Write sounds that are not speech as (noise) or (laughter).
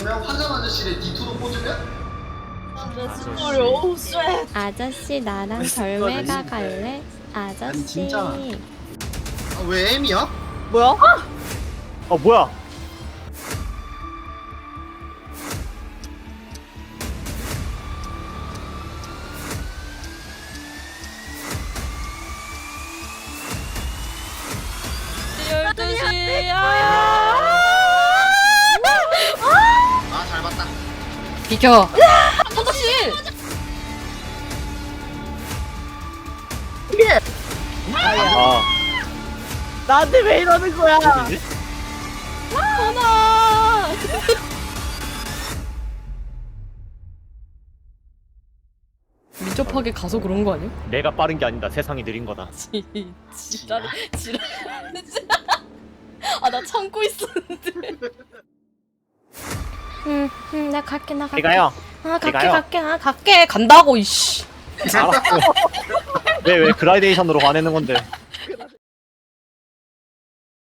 그러면 화장 아저씨를 니투로 꽂으면? 오우 쉣 아저씨 나랑 결매가 갈래? 아저씨. 아니, 진짜. 아, 왜 M이야? 뭐야? 어 뭐야? 열두 시야 비켜 선덕씨 아 나한테 왜 이러는 거야? 어디지? 하나 (laughs) 민첩하게 가서 그런 거 아니야? 내가 빠른 게 아니다. 세상이 느린 거다. (laughs) 지 지랄 지랄 (laughs) 아 나 참고 있었는데 응, 응, 나 갈게, 나 갈게. 내가요. 아, 갈게, 내가요. 갈게, 아, 갈게. 깨 간다고 이씨 알았어. 왜 왜 그라데이션으로 화내는 건데?